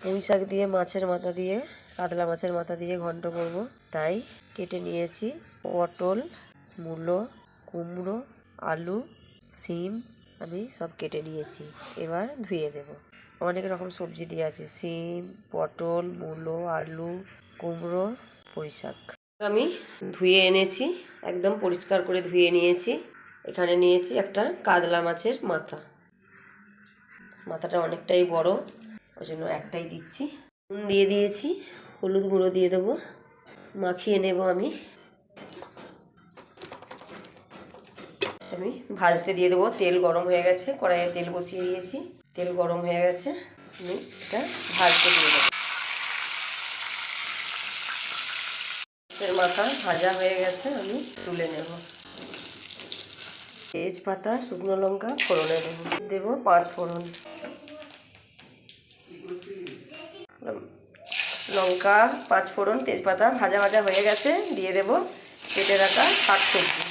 পুঁই শাক দিয়ে, মাছের মাথা দিয়ে, কাতলা মাছের মাথা দিয়ে ঘন্ট করব। তাই কেটে নিয়েছি পটল, মূলো, কুমড়ো, আলু, সিম, আমি সব কেটে নিয়েছি। এবার ধুয়ে দেব। অনেক রকম সবজি দিয়ে আছে, সিম, পটল, মূলো, আলু, কুমড়ো, পুঁই শাক। আমি ধুয়ে এনেছি, একদম পরিষ্কার করে ধুয়ে নিয়েছি। এখানে নিয়েছি একটা কাতলা মাছের মাথা। মাথাটা অনেকটাই বড়। ওই জন্য একটাই দিচ্ছি। নুন দিয়ে দিয়েছি, হলুদ গুঁড়ো দিয়ে দেবো, মাখিয়ে নেব আমি। আমি ভাজতে দিয়ে দেবো, তেল গরম হয়ে গেছে, কড়াইয়ে তেল বসিয়ে দিয়েছি। তেল গরম হয়ে গেছে, আমি এটা ভাজতে দিয়ে দেবো। মাথা ভাজা হয়ে গেছে, আমি তুলে নেব। তেজপাতা, শুকনো লঙ্কা, ফোড়নে দেবো। দেবো পাঁচ ফোড়ন। লঙ্কা পাঁচ ফোড়ন তেজপাতা ভাজা ভাজা হয়ে গেছে, দিয়ে দেবো কেটে রাখা শাক সবজি।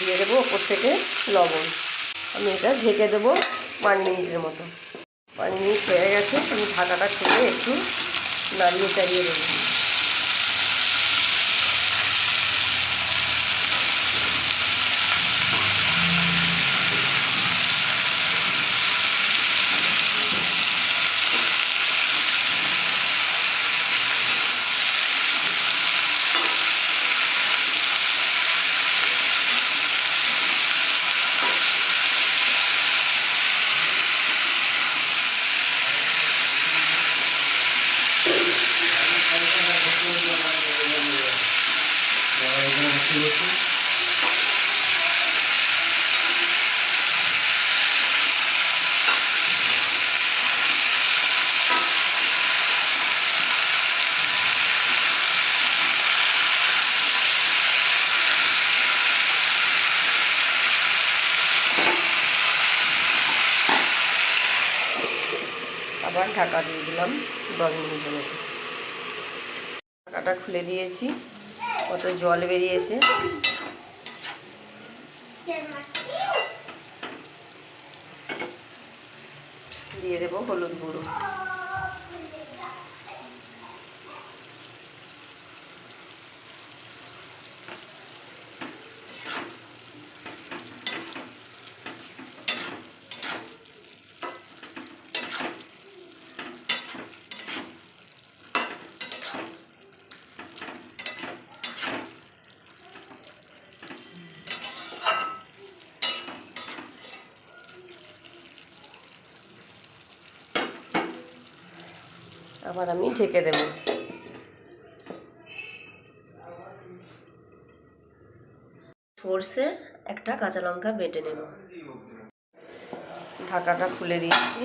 দিয়ে দেবো ওপর থেকে লবণ। আমি এটা ঢেকে দেবো পাঁচ মিনিটের মতো। পাঁচ মিনিট হয়ে গেছে, আমি ঢাকাটা খুলে একটু নাড়িয়ে চাড়িয়ে দেবো। আবার ঢাকা দিয়ে দিলাম দশ মিনিটের মতো। ঢাকাটা খুলে দিয়েছি। কত জল বেরিয়েছে। দিয়ে দেবো হলুদ গুঁড়ো। আবার আমি ঢেকে দেব। সর্ষে একটা কাঁচা লঙ্কা বেটে নেব। ঢাকাটা খুলে দিয়েছি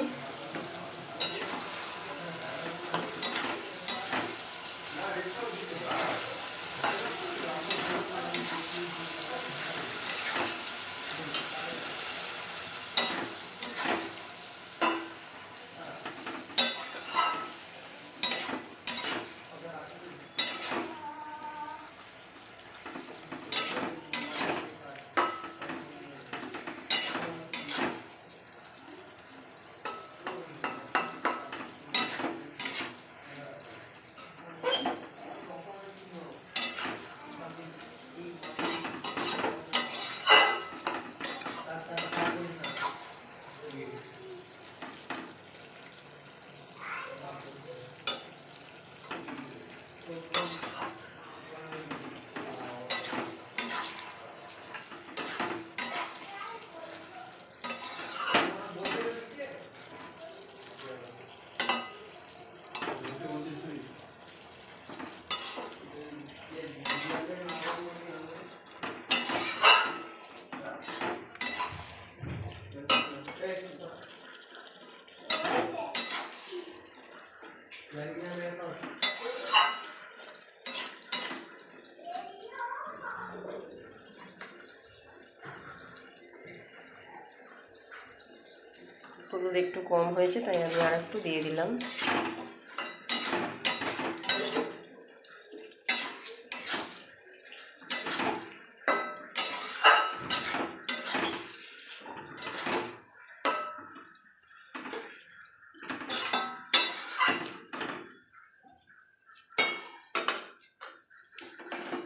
হলুদ একটু কম হয়েছে, তাই আমি আর একটু দিয়ে দিলাম।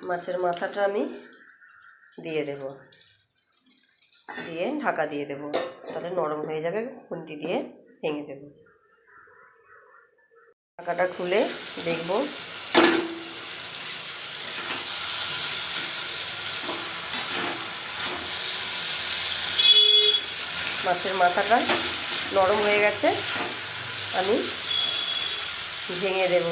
মাছের মাথাটা আমি দিয়ে দেব। দিয়ে ঢাকা দিয়ে দেবো। তাহলে নরম হয়ে যাবে খুন্তি দিয়ে ভেঙে দেব। ঢাকাটা খুলে দেখব। মাছের মাথাটা নরম হয়ে গেছে, আমি ভেঙে দেব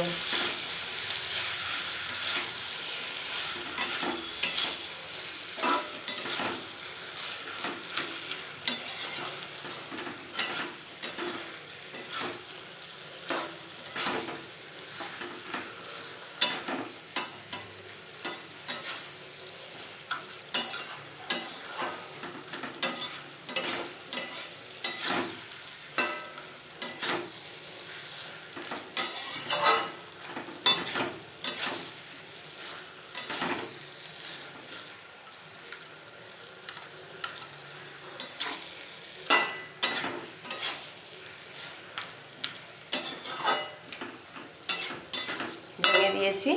ভেঙে দিয়েছি।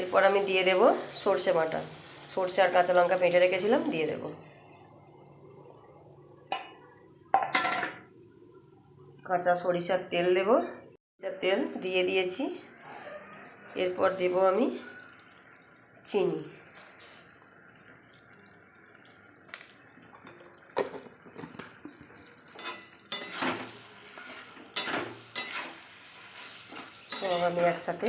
এরপর আমি দিয়ে দেব সর্ষে বাটা। সর্ষে আর কাঁচা লঙ্কা পেঁটে রেখেছিলাম, দিয়ে দেব। কাঁচা সরিষার তেল দেব। সরিষার তেল দিয়ে দিয়েছি। এরপর দেব আমি চিনি। সব আমি একসাথে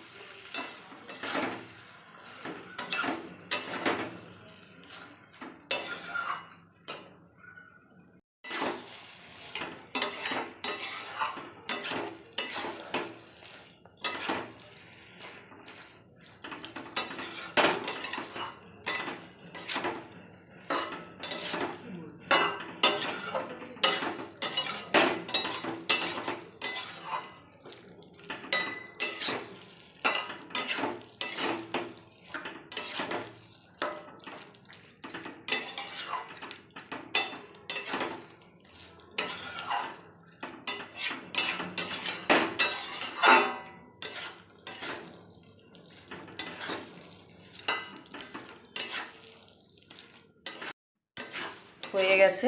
হয়ে গেছে।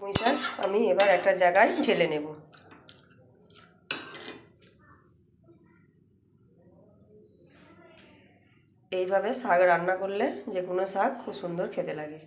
শাক আমি এবার একটা জায়গায় ঢেলে নেব। এইভাবে শাক রান্না করলে যে কোনো শাক খুব সুন্দর খেতে লাগে।